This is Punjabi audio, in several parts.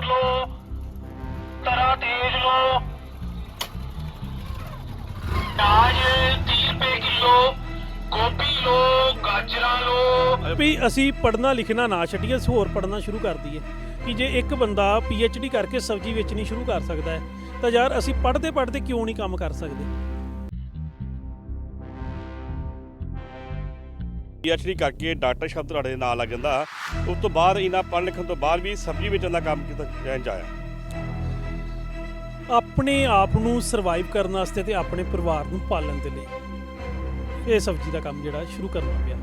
ਮਟਰ ਲੋ ਤਰਾ ਤੇਜ ਲੋ ਪਿਆਜ਼ 30 ਰੁਪਏ ਕਿਲੋ, ਗੋਭੀ ਲੋ ਗਾਜਰਾਂ ਲੋ ਵੀ ਅਸੀਂ ਪੜ੍ਹਨਾ ਲਿਖਣਾ ਨਾ ਛੱਡੀਏ, ਅਸੀਂ ਹੋਰ ਪੜ੍ਹਨਾ ਸ਼ੁਰੂ ਕਰ ਦਈਏ। ਕਿ ਜੇ ਇੱਕ ਬੰਦਾ ਡੀ ਕਰਕੇ ਸਬਜ਼ੀ ਵੇਚਣੀ ਸ਼ੁਰੂ ਕਰ ਸਕਦਾ ਹੈ, ਤਾਂ ਯਾਰ ਅਸੀਂ ਪੜ੍ਹਦੇ ਪੜ੍ਹਦੇ ਕਿਉਂ ਨਹੀਂ ਕੰਮ ਕਰ ਸਕਦੇ? ਪੀਐਚਡੀ ਕਰਕੇ ਡਾਕਟਰ ਸ਼ਬਦ ਤੁਹਾਡੇ ਨਾਲ ਲੱਗ ਜਾਂਦਾ। ਉਸ ਤੋਂ ਬਾਅਦ ਇਹਨਾਂ ਪੜ੍ਹ ਲਿਖਣ ਤੋਂ ਬਾਅਦ ਵੀ ਸਬਜ਼ੀ ਵੇਚਣ ਦਾ ਕੰਮ ਕੀਤਾ ਜਾਣ ਆਇਆ। ਆਪਣੇ ਆਪ ਨੂੰ ਸਰਵਾਈਵ ਕਰਨ ਵਾਸਤੇ ਤੇ ਆਪਣੇ ਪਰਿਵਾਰ ਨੂੰ ਪਾਲਣ ਦੇ ਲਈ ਇਹ ਸਬਜ਼ੀ ਦਾ ਕੰਮ ਜਿਹੜਾ ਸ਼ੁਰੂ ਕਰਨਾ ਪਿਆ।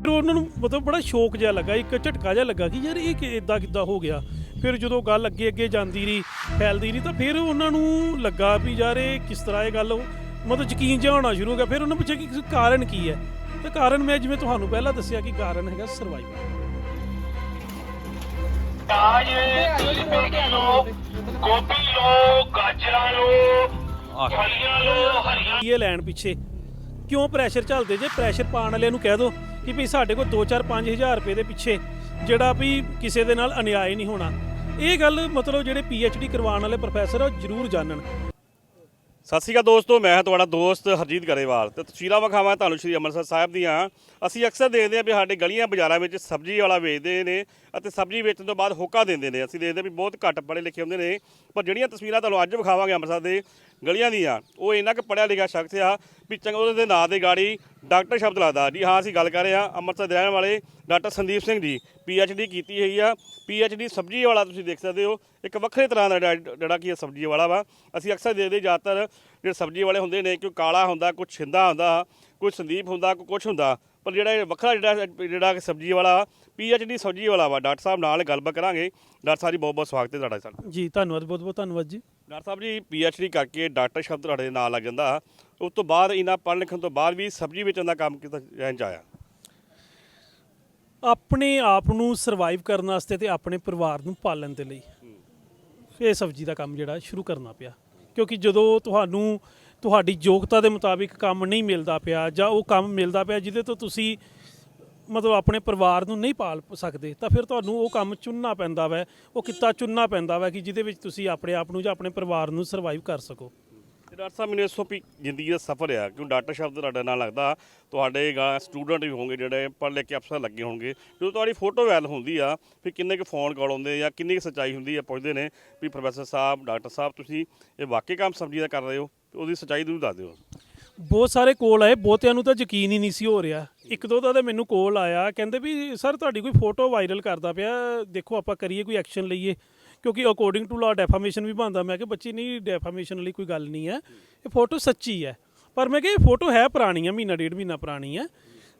ਫਿਰ ਉਹਨਾਂ ਨੂੰ ਮਤਲਬ ਬੜਾ ਸ਼ੌਕ ਜਿਹਾ ਲੱਗਾ, ਇੱਕ ਝਟਕਾ ਜਿਹਾ ਲੱਗਾ ਕਿ ਯਾਰ ਇਹ ਕਿ ਇਦਾਂ ਕਿੱਦਾਂ ਹੋ ਗਿਆ। ਫਿਰ ਜਦੋਂ ਗੱਲ ਅੱਗੇ ਅੱਗੇ ਜਾਂਦੀ ਰਹੀ, ਫੈਲਦੀ ਰਹੀ ਤਾਂ ਫਿਰ ਉਹਨਾਂ ਨੂੰ ਲੱਗਾ ਵੀ ਯਾਰ ਇਹ ਕਿਸ ਤਰ੍ਹਾਂ ਇਹ ਗੱਲ ਮਤਲਬ ਯਕੀਨ ਜਿਹਾ ਹੋਣਾ ਸ਼ੁਰੂ ਹੋ ਗਿਆ ਫਿਰ ਉਹਨਾਂ ਪੁੱਛਿਆ ਕਿ ਕਾਰਨ ਕੀ ਹੈ? ਤੇ ਕਾਰਨ ਮੈਂ ਜਿਵੇਂ ਤੁਹਾਨੂੰ ਪਹਿਲਾਂ ਦੱਸਿਆ ਕਿ ਕਾਰਨ ਹੈਗਾ ਸਰਵਾਈਵਲ ਪਿਆਜ਼ 30 ਰੁਪਏ ਕਿਲੋ ਗੋਭੀ ਲੋ ਗਾਜਰਾਂ ਲੋ ਫਲੀਆਂ ਲੋ ਹਰੀਆਂ ਇਹ ਲੈਣ ਪਿੱਛੇ। ਕਿਉਂ ਪ੍ਰੈਸ਼ਰ ਚੱਲਦੇ? ਜੇ ਪ੍ਰੈਸ਼ਰ ਪਾਉਣ ਵਾਲਿਆਂ ਨੂੰ ਕਹਿ ਦਿਓ ਕਿ ਵੀ ਸਾਡੇ ਕੋਲ 2-4 5000 ਰੁਪਏ ਦੇ ਪਿੱਛੇ ਜਿਹੜਾ ਵੀ ਕਿਸੇ ਦੇ ਨਾਲ ਅਨਿਆਏ ਨਹੀਂ ਹੋਣਾ। ਇਹ ਗੱਲ ਮਤਲਬ ਜਿਹੜੇ ਡੀ ਕਰਵਾਉਣ ਵਾਲੇ ਪ੍ਰੋਫੈਸਰ ਆ ਉਹ ਜ਼ਰੂਰ ਜਾਣਨ। ਸਤਿ ਸ਼੍ਰੀ ਅਕਾਲ ਦੋਸਤੋ, ਮੈਂ ਹਾਂ ਤੁਹਾਡਾ ਦੋਸਤ ਹਰਜੀਤ ਗਰੇਵਾਲ ਤੇ ਤਸਵੀਰਾਂ ਵਿਖਾਵਾਂ ਤੁਹਾਨੂੰ ਸ਼੍ਰੀ ਅੰਮ੍ਰਿਤਸਰ ਸਾਹਿਬ ਦੀਆਂ। ਅਸੀਂ ਅਕਸਰ ਦੇਖਦੇ ਹਾਂ ਵੀ ਸਾਡੇ ਗਲੀਆਂ ਬਾਜ਼ਾਰਾਂ ਵਿੱਚ ਸਬਜ਼ੀ ਵਾਲਾ ਵੇਚਦੇ ਨੇ ਅਤੇ ਸਬਜ਼ੀ ਵੇਚਣ ਤੋਂ ਬਾਅਦ ਹੋਕਾ ਦਿੰਦੇ ਨੇ। ਅਸੀਂ ਦੇਖਦੇ ਹਾਂ ਵੀ ਬਹੁਤ ਘੱਟ ਪੜ੍ਹੇ ਲਿਖੇ ਹੁੰਦੇ ਨੇ। ਪਰ ਜਿਹੜੀਆਂ ਤਸਵੀਰਾਂ ਤੁਹਾਨੂੰ ਅੱਜ ਵਿਖਾਵਾਂਗੇ ਅੰਮ੍ਰਿਤਸਰ ਦੇ ਗਲੀਆਂ ਦੀਆਂ। ਉਹ ਇੰਨਾ ਕੁ ਪੜ੍ਹਿਆ ਲਿਖਿਆ ਸ਼ਖਸ ਆ ਵੀ ਚੰਗਾ ਉਹਦੇ ਨਾਂ ਦੇ ਗਾੜੀ ਡਾਕਟਰ ਸ਼ਬਦ ਲੱਗਦਾ ਜੀ ਹਾਂ, ਅਸੀਂ ਗੱਲ ਕਰ ਰਹੇ ਹਾਂ ਅੰਮ੍ਰਿਤਸਰ ਦੇ ਰਹਿਣ ਵਾਲੇ ਡਾਕਟਰ ਸੰਦੀਪ ਸਿੰਘ ਜੀ। ਡੀ ਕੀਤੀ ਹੋਈ ਆ। ਡੀ ਸਬਜ਼ੀ ਵਾਲਾ ਤੁਸੀਂ ਦੇਖ ਸਕਦੇ ਹੋ। ਇੱਕ ਵੱਖਰੇ ਤਰ੍ਹਾਂ ਦਾ ਜਿਹੜਾ- ਜਿਹੜਾ ਕੀ ਸਬਜ਼ੀ ਵਾਲਾ ਵਾ। ਅਸੀਂ ਅਕਸਰ ਦੇਖਦੇ ਜ਼ਿਆਦਾਤਰ ਜਿਹੜੇ ਸਬਜ਼ੀ ਵਾਲੇ ਹੁੰਦੇ ਨੇ, ਕੋਈ ਕਾਲਾ ਹੁੰਦਾ, ਕੋਈ ਛਿੰਦਾ ਹੁੰਦਾ, ਕੋਈ ਸੰਦੀਪ ਹੁੰਦਾ, ਕੋਈ ਕੁਛ ਹੁੰਦਾ। ਪਰ ਜਿਹੜਾ ਇਹ ਵੱਖਰਾ ਜਿਹੜਾ ਜਿਹੜਾ ਕਿ ਸਬਜ਼ੀ ਵਾਲਾ ਡੀ ਸਬਜ਼ੀ ਵਾਲਾ ਵਾ। ਡਾਕਟਰ ਸਾਹਿਬ ਨਾਲ ਗੱਲਬਾਤ ਕਰਾਂਗੇ। ਡਾਕਟਰ ਸਾਹਿਬ ਜੀ ਬਹੁਤ ਬਹੁਤ ਸਵਾਗਤ ਹੈ ਤੁਹਾਡਾ ਸਰ ਜੀ, ਧੰਨਵਾਦ ਬਹੁਤ ਬਹੁਤ ਧੰਨਵਾਦ ਜੀ। ਡਾਕਟਰ ਸਾਹਿਬ ਜੀ ਡੀ ਕਰਕੇ ਡਾਕਟਰ ਸ਼ਬਦ ਤੁਹਾਡੇ ਨਾਲ ਲੱਗ ਜਾਂਦਾ। ਉਸ ਤੋਂ ਬਾਅਦ ਇਹਨਾਂ ਪੜ੍ਹਨ ਲਿਖਣ ਤੋਂ ਬਾਅਦ ਵੀ ਸਬਜ਼ੀ ਵੇਚਣ ਦਾ ਕੰਮ ਕੀਤਾ ਜਾਣ ਆਇਆ? ਆਪਣੇ ਆਪ ਨੂੰ ਸਰਵਾਈਵ ਕਰਨ ਵਾਸਤੇ ਤੇ ਆਪਣੇ ਪਰਿਵਾਰ ਨੂੰ ਪਾਲਣ ਦੇ ਲਈ ਇਹ ਸਬਜ਼ੀ ਦਾ ਕੰਮ ਜਿਹੜਾ ਸ਼ੁਰੂ ਕਰਨਾ ਪਿਆ। ਕਿਉਂਕਿ ਜਦੋਂ ਤੁਹਾਨੂੰ ਤੁਹਾਡੀ ਯੋਗਤਾ ਦੇ ਮੁਤਾਬਿਕ ਕੰਮ ਨਹੀਂ ਮਿਲਦਾ ਪਿਆ ਜਾਂ ਉਹ ਕੰਮ ਮਿਲਦਾ ਪਿਆ ਜਿਹਦੇ ਤੋਂ ਤੁਸੀਂ ਮਤਲਬ ਆਪਣੇ ਪਰਿਵਾਰ ਨੂੰ ਨਹੀਂ ਪਾਲ ਸਕਦੇ, ਤਾਂ ਫਿਰ ਤੁਹਾਨੂੰ ਉਹ ਕੰਮ ਚੁਣਨਾ ਪੈਂਦਾ ਵੈ, ਉਹ ਕਿੱਤਾ ਚੁਣਨਾ ਪੈਂਦਾ ਵੈ ਕਿ ਜਿਹਦੇ ਵਿੱਚ ਤੁਸੀਂ ਆਪਣੇ ਆਪ ਨੂੰ ਜਾਂ ਆਪਣੇ ਪਰਿਵਾਰ ਨੂੰ ਸਰਵਾਈਵ ਕਰ ਸਕੋ। ਤੇ ਡਾਕਟਰ ਸਾਹਿਬ, ਮੈਨੂੰ ਇਸੋ ਵੀ ਜ਼ਿੰਦਗੀ ਦਾ ਸਫ਼ਰ ਆ, ਕਿਉਂ ਡਾਕਟਰ ਸ਼ਬਦ ਤੁਹਾਡਾ ਨਾਲ ਲੱਗਦਾ, ਤੁਹਾਡੇ ਗਾ ਸਟੂਡੈਂਟ ਵੀ ਹੋਣਗੇ, ਜਿਹੜੇ ਪੜ੍ਹ ਲਿਖ ਕੇ ਅਫਸਰ ਲੱਗੇ ਹੋਣਗੇ, ਜਦੋਂ ਤੁਹਾਡੀ ਫੋਟੋ ਵੈਲ ਹੁੰਦੀ ਆ, ਫਿਰ ਕਿੰਨੇ ਕੁ ਫੋਨ ਕਾਲ ਆਉਂਦੇ ਜਾਂ ਕਿੰਨੀ ਕੁ ਸੱਚਾਈ ਹੁੰਦੀ ਆ, ਪੁੱਛਦੇ ਨੇ ਵੀ ਪ੍ਰੋਫੈਸਰ ਸਾਹਿਬ, ਡਾਕਟਰ ਸਾਹਿਬ, ਤੁਸੀਂ ਇਹ ਵਾਕਈ ਕੰਮ ਸਬਜ਼ੀ ਦਾ ਕਰ ਰਹੇ ਹੋ ਤੇ ਉਹਦੀ ਸੱਚਾਈ ਜ਼ਰੂਰ ਦੱਸ ਦਿਓ। ਬਹੁਤ ਸਾਰੇ ਕੋਲ ਆਏ, ਬਹੁਤਿਆਂ ਨੂੰ ਤਾਂ ਯਕੀਨ ਹੀ ਨਹੀਂ ਸੀ ਹੋ ਰਿਹਾ। ਇੱਕ ਦੋ ਦਾ ਤਾਂ ਮੈਨੂੰ ਕੋਲ ਆਇਆ, ਕਹਿੰਦੇ ਵੀ, ਸਰ, ਤੁਹਾਡੀ ਕੋਈ ਫੋਟੋ ਵਾਇਰਲ ਕਰਦਾ ਪਿਆ, ਦੇਖੋ ਆਪਾਂ ਕਰੀਏ ਕੋਈ ਐਕਸ਼ਨ ਲਈਏ। ਕਿਉਂਕਿ ਅਕੋਰਡਿੰਗ ਟੂ ਲਾ ਡੈਫਾਮੇਸ਼ਨ ਵੀ ਬਣਦਾ। ਮੈਂ ਕਿ ਬੱਚੀ, ਨਹੀਂ ਡੈਫਾਮੇਸ਼ਨ ਵਾਲੀ ਕੋਈ ਗੱਲ ਨਹੀਂ ਹੈ। ਇਹ ਫੋਟੋ ਸੱਚੀ ਹੈ। ਪਰ ਮੈਂ ਕਿ ਇਹ ਫੋਟੋ ਹੈ ਪੁਰਾਣੀ ਹੈ, ਮਹੀਨਾ, ਡੇਢ ਮਹੀਨਾ ਪੁਰਾਣੀ ਹੈ।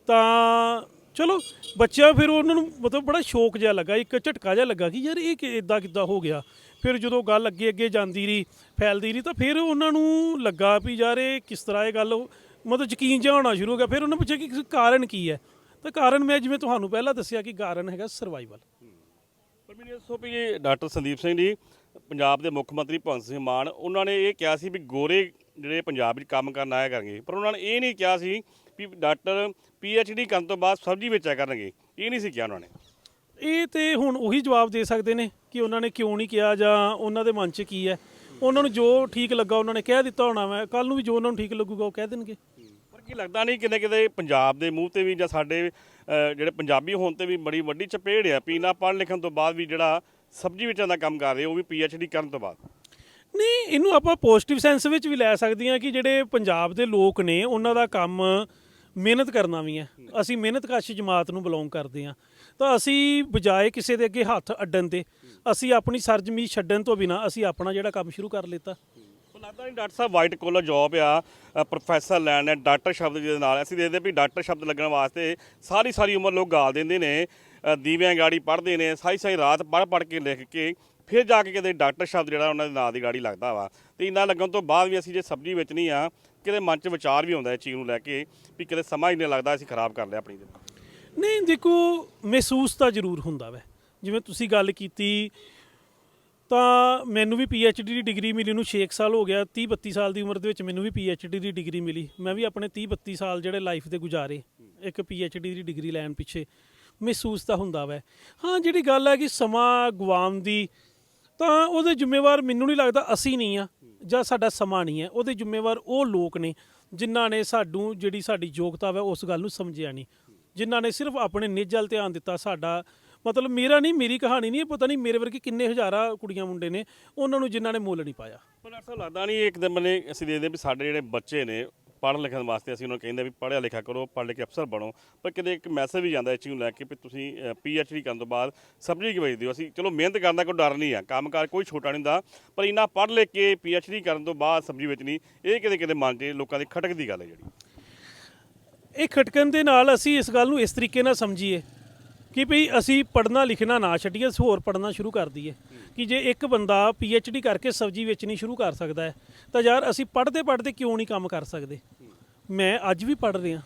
ਤਾਂ ਚਲੋ, ਬੱਚਿਆਂ ਫਿਰ ਉਹਨਾਂ ਨੂੰ ਮਤਲਬ ਬੜਾ ਸ਼ੌਕ ਜਿਹਾ ਲੱਗਾ, ਇੱਕ ਝਟਕਾ ਜਿਹਾ ਲੱਗਾ ਕਿ ਯਾਰ ਇਹ ਕਿ ਇਦਾਂ ਕਿੱਦਾਂ ਹੋ ਗਿਆ। ਫਿਰ ਜਦੋਂ ਗੱਲ ਅੱਗੇ ਅੱਗੇ ਜਾਂਦੀ ਰਹੀ, ਫੈਲਦੀ ਰਹੀ ਤਾਂ ਫਿਰ ਉਹਨਾਂ ਨੂੰ ਲੱਗਾ ਵੀ ਯਾਰ ਇਹ ਕਿਸ ਤਰ੍ਹਾਂ ਇਹ ਗੱਲ ਮਤਲਬ ਯਕੀਨ ਜਿਹਾ ਹੋਣਾ ਸ਼ੁਰੂ ਹੋ ਗਿਆ। ਫਿਰ ਉਹਨਾਂ ਪੁੱਛਿਆ ਕਿ ਕਾਰਨ ਕੀ ਹੈ? ਤਾਂ ਕਾਰਨ ਮੈਂ ਜਿਵੇਂ ਤੁਹਾਨੂੰ ਪਹਿਲਾਂ ਦੱਸਿਆ ਕਿ ਕਾਰਨ ਹੈਗਾ ਸਰਵਾਈਵਲ ਪਰ ਮੈਨੂੰ ਇਹ ਦੱਸੋ ਵੀ ਇਹ ਡਾਕਟਰ ਸੰਦੀਪ ਸਿੰਘ ਜੀ, ਪੰਜਾਬ ਦੇ ਮੁੱਖ ਮੰਤਰੀ ਭਗਵੰਤ ਸਿੰਘ ਮਾਨ, ਉਹਨਾਂ ਨੇ ਇਹ ਕਿਹਾ ਸੀ ਵੀ ਗੋਰੇ ਜਿਹੜੇ ਪੰਜਾਬ ਵਿੱਚ ਕੰਮ ਕਰਨ ਆਇਆ ਕਰਨਗੇ, ਪਰ ਉਹਨਾਂ ਨੇ ਇਹ ਨਹੀਂ ਕਿਹਾ ਸੀ ਵੀ ਡਾਕਟਰ ਡੀ ਕਰਨ ਤੋਂ ਬਾਅਦ ਸਬਜ਼ੀ ਵੇਚਿਆ ਕਰਨਗੇ। ਇਹ ਨਹੀਂ ਸੀ ਕਿਹਾ ਉਹਨਾਂ ਨੇ। ਇਹ ਤੇ ਹੁਣ ਉਹੀ ਜਵਾਬ ਦੇ ਸਕਦੇ ਨੇ ਕਿ ਉਹਨਾਂ ਨੇ ਕਿਉਂ ਨਹੀਂ ਕਿਹਾ ਜਾਂ ਉਹਨਾਂ ਦੇ ਮਨ 'ਚ ਕੀ ਹੈ। ਉਹਨਾਂ ਨੂੰ ਜੋ ਠੀਕ ਲੱਗਾ ਉਹਨਾਂ ਨੇ ਕਹਿ ਦਿੱਤਾ ਹੋਣਾ ਮੈਂ ਕੱਲ ਨੂੰ ਵੀ ਜੋ ਉਹਨਾਂ ਨੂੰ ਠੀਕ ਲੱਗੂਗਾ ਉਹ ਕਹਿ ਦੇਣਗੇ। ਪਰ ਕੀ ਲੱਗਦਾ ਨਹੀਂ ਕਿਤੇ ਕਿਤੇ ਪੰਜਾਬ ਦੇ ਮੂੰਹ ਤੇ ਵੀ ਜਾਂ ਸਾਡੇ ਜਿਹੜੇ ਪੰਜਾਬੀ ਹੋਣ ਤੇ ਵੀ ਬੜੀ ਵੱਡੀ ਚਪੇੜ ਆ। ਪੀਣਾ ਪੜ੍ਹ ਲਿਖਣ ਤੋਂ ਬਾਅਦ ਵੀ ਜਿਹੜਾ ਸਬਜ਼ੀ ਵੇਚਣ ਦਾ ਕੰਮ ਕਰ ਰਹੇ ਉਹ ਵੀ ਡੀ ਕਰਨ ਤੋਂ ਬਾਅਦ। ਨਹੀਂ ਇਹਨੂੰ ਆਪਾਂ ਪੋਜ਼ਿਟਿਵ ਸੈਂਸ ਵਿੱਚ ਵੀ ਲੈ ਸਕਦੇ ਹਾਂ ਕਿ ਜਿਹੜੇ ਪੰਜਾਬ ਦੇ ਲੋਕ ਨੇ ਉਹਨਾਂ ਦਾ ਕੰਮ ਮਿਹਨਤ ਕਰਨਾ ਵੀ ਹੈ ਅਸੀਂ ਮਿਹਨਤਕਸ਼ ਜਮਾਤ ਨੂੰ ਬਿਲੋਂਗ ਕਰਦੇ ਹਾਂ ਤਾਂ ਅਸੀਂ ਬਜਾਏ ਕਿਸੇ ਦੇ ਅੱਗੇ ਹੱਥ ਅੱਡਣ ਤੇ, ਅਸੀਂ ਆਪਣੀ ਸਰਜਮੀ ਛੱਡਣ ਤੋਂ ਬਿਨਾ ਅਸੀਂ ਆਪਣਾ ਜਿਹੜਾ ਕੰਮ ਸ਼ੁਰੂ ਕਰ ਲਿੱਤਾ। ਲੱਗਦਾ ਨਹੀਂ ਡਾਕਟਰ ਸਾਹਿਬ ਵਾਈਟ ਕੋਲਰ ਜੌਬ ਆ ਪ੍ਰੋਫੈਸਰ ਲੈਣ ਹੈ ਡਾਕਟਰ ਸ਼ਬਦ ਜਿਹਦੇ ਨਾਲ। ਅਸੀਂ ਦੇਖਦੇ ਵੀ ਡਾਕਟਰ ਸ਼ਬਦ ਲੱਗਣ ਵਾਸਤੇ ਸਾਰੀ ਸਾਰੀ ਉਮਰ ਲੋਕ ਗਾਲ ਦਿੰਦੇ ਨੇ ਦੀਵਿਆਂ ਗਾੜੀ ਪੜ੍ਹਦੇ ਨੇ, ਸਾਰੀ ਸਾਰੀ ਰਾਤ ਪੜ੍ਹ ਪੜ੍ਹ ਕੇ ਲਿਖ ਕੇ ਫਿਰ ਜਾ ਕੇ ਕਿਤੇ ਡਾਕਟਰ ਸ਼ਬਦ ਜਿਹੜਾ ਉਹਨਾਂ ਦੇ ਨਾਂ ਦੀ ਗਾੜੀ ਲੱਗਦਾ ਵਾ। ਤੇ ਇੰਨਾ ਲੱਗਣ ਤੋਂ ਬਾਅਦ ਵੀ ਅਸੀਂ ਜੇ ਸਬਜ਼ੀ ਵੇਚਣੀ ਆ ਕਿਤੇ ਮਨ 'ਚ ਵਿਚਾਰ ਵੀ ਆਉਂਦਾ ਇਸ ਚੀਜ਼ ਨੂੰ ਲੈ ਕੇ ਵੀ ਕਿਤੇ ਸਮਾਂ ਹੀ ਨਹੀਂ ਲੱਗਦਾ ਅਸੀਂ ਖਰਾਬ ਕਰ ਲਿਆ ਆਪਣੀ ਜ਼ਿੰਦਗੀ ਨਹੀਂ, ਦੇਖੋ, ਮਹਿਸੂਸ ਤਾਂ ਜ਼ਰੂਰ ਹੁੰਦਾ ਵੈ। ਜਿਵੇਂ ਤੁਸੀਂ ਗੱਲ ਕੀਤੀ, ਤਾਂ ਮੈਨੂੰ ਵੀ ਡੀ ਦੀ ਡਿਗਰੀ ਮਿਲੀ ਨੂੰ 6 ਸਾਲ ਹੋ ਗਿਆ 30 32 ਸਾਲ ਦੀ ਉਮਰ ਦੇ ਵਿੱਚ ਮੈਨੂੰ ਵੀ ਡੀ ਦੀ ਡਿਗਰੀ ਮਿਲੀ। ਮੈਂ ਵੀ ਆਪਣੇ 30 32 ਸਾਲ ਜਿਹੜੇ ਲਾਈਫ ਦੇ ਗੁਜ਼ਾਰੇ, ਇੱਕ ਡੀ ਦੀ ਡਿਗਰੀ ਲੈਣ ਪਿੱਛੇ ਮਹਿਸੂਸ ਤਾਂ ਹੁੰਦਾ ਵੈ। ਹਾਂ, ਜਿਹੜੀ ਗੱਲ ਹੈ ਕਿ ਸਮਾਂ ਗਵਾਮ ਦੀ, ਤਾਂ ਉਹਦੇ ਜ਼ਿੰਮੇਵਾਰ ਮੈਨੂੰ ਨਹੀਂ ਲੱਗਦਾ, ਅਸੀਂ ਨਹੀਂ ਆ। ਜਾਂ ਸਾਡਾ ਸਮਾਂ ਨਹੀਂ ਹੈ, ਉਹਦੇ ਜ਼ਿੰਮੇਵਾਰ ਉਹ ਲੋਕ ਨੇ ਜਿਨ੍ਹਾਂ ਨੇ ਸਾਨੂੰ ਜਿਹੜੀ ਸਾਡੀ ਯੋਗਤਾ ਵਾ ਉਸ ਗੱਲ ਨੂੰ ਸਮਝਿਆ ਨਹੀਂ। ਜਿਨ੍ਹਾਂ ਨੇ ਸਿਰਫ ਆਪਣੇ ਨਿੱਜਲ ਧਿਆਨ ਦਿੱਤਾ ਸਾਡਾ। ਮਤਲਬ ਮੇਰਾ ਨਹੀਂ, ਮੇਰੀ ਕਹਾਣੀ ਨਹੀਂ, ਇਹ ਪਤਾ ਨਹੀਂ ਮੇਰੇ ਵਰਗੇ ਕਿੰਨੇ ਹਜ਼ਾਰਾਂ ਕੁੜੀਆਂ ਮੁੰਡੇ ਨੇ, ਉਹਨਾਂ ਨੂੰ ਜਿਨ੍ਹਾਂ ਨੇ ਮੁੱਲ ਨਹੀਂ ਪਾਇਆ। ਪਰ ਡਾਕਟਰ ਸਾਹਿਬ, ਲੱਗਦਾ ਨਹੀਂ ਇੱਕ ਦਿਨ ਨੇ ਅਸੀਂ ਦੇਖਦੇ ਵੀ ਸਾਡੇ ਜਿਹੜੇ ਬੱਚੇ ਨੇ ਪੜ੍ਹਨ ਲਿਖਣ ਵਾਸਤੇ ਅਸੀਂ ਉਹਨਾਂ ਨੂੰ ਕਹਿੰਦੇ ਵੀ ਪੜ੍ਹਿਆ ਲਿਖਿਆ ਕਰੋ, ਪੜ੍ਹ ਲਿਖ ਕੇ ਅਫਸਰ ਬਣੋ। ਪਰ ਕਿਤੇ ਇੱਕ ਮੈਸੇਜ ਵੀ ਜਾਂਦਾ ਇਸ ਚੀਜ਼ ਨੂੰ ਲੈ ਕੇ ਵੀ ਤੁਸੀਂ ਡੀ ਕਰਨ ਤੋਂ ਬਾਅਦ ਸਬਜ਼ੀ ਕਿਵੇਂ ਦਿਓ ਅਸੀਂ ਚਲੋ ਮਿਹਨਤ ਕਰਨ ਦਾ ਕੋਈ ਡਰ ਨਹੀਂ ਆ, ਕੰਮਕਾਰ ਕੋਈ ਛੋਟਾ ਨਹੀਂ ਹੁੰਦਾ, ਪਰ ਇੰਨਾ ਪੜ੍ਹ ਲਿਖ ਕੇ ਡੀ ਕਰਨ ਤੋਂ ਬਾਅਦ ਸਬਜ਼ੀ ਵੇਚਣੀ ਇਹ ਕਿਤੇ ਕਿਤੇ ਮਨ 'ਚ ਲੋਕਾਂ ਦੀ ਖਟਕ ਦੀ ਗੱਲ ਹੈ ਜਿਹੜੀ। ਇਹ ਖਟਕਣ ਦੇ ਨਾਲ ਅਸੀਂ ਇਸ ਗੱਲ ਨੂੰ ਇਸ ਤਰੀਕੇ ਨਾਲ ਸਮਝੀਏ ਕਿ ਭਈ ਅਸੀਂ ਪੜਨਾ ਲਿਖਣਾ ਨਾ ਛੱਡੀਏ, ਅਸੀਂ ਹੋਰ ਪੜਨਾ ਸ਼ੁਰੂ ਕਰ ਦਈਏ। ਕਿ ਜੇ ਇੱਕ ਬੰਦਾ ਡੀ ਕਰਕੇ ਸਬਜ਼ੀ ਵੇਚਣੀ ਸ਼ੁਰੂ ਕਰ ਸਕਦਾ ਹੈ, ਤਾਂ ਯਾਰ ਅਸੀਂ ਪੜਦੇ ਪੜਦੇ ਕਿਉਂ ਨਹੀਂ ਕੰਮ ਕਰ ਸਕਦੇ? ਮੈਂ ਅੱਜ ਵੀ ਪੜ ਰਿਹਾ।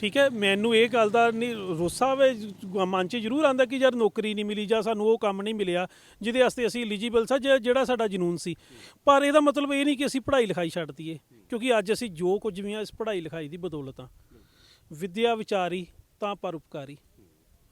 ਠੀਕ ਹੈ, ਮੈਨੂੰ ਇਹ ਗੱਲ ਦਾ ਨਹੀਂ ਰੋਸਾ ਵੇ, ਮਨ 'ਚ ਜ਼ਰੂਰ ਆਂਦਾ ਕਿ ਯਾਰ ਨੌਕਰੀ ਨਹੀਂ ਮਿਲੀ ਜਾਂ ਸਾਨੂੰ ਉਹ ਕੰਮ ਨਹੀਂ ਮਿਲਿਆ, ਜਿਹਦੇ ਵਾਸਤੇ ਅਸੀਂ ਐਲੀਜੀਬਲ ਸਾਂ, ਜਿਹੜਾ ਸਾਡਾ ਜਨੂਨ ਸੀ। ਪਰ ਇਹਦਾ ਮਤਲਬ ਇਹ ਨਹੀਂ ਕਿ ਅਸੀਂ ਪੜ੍ਹਾਈ ਲਿਖਾਈ ਛੱਡ ਦਈਏ, ਕਿਉਂਕਿ ਅੱਜ ਅਸੀਂ ਜੋ ਕੁਝ ਵੀ ਆ, ਇਸ ਪੜ੍ਹਾਈ ਲਿਖਾਈ ਦੀ ਬਦੌਲਤ ਆ ਵਿਦਿਆ ਵਿਚਾਰੀ ਤਾਂ ਪਰਉਪਕਾਰੀ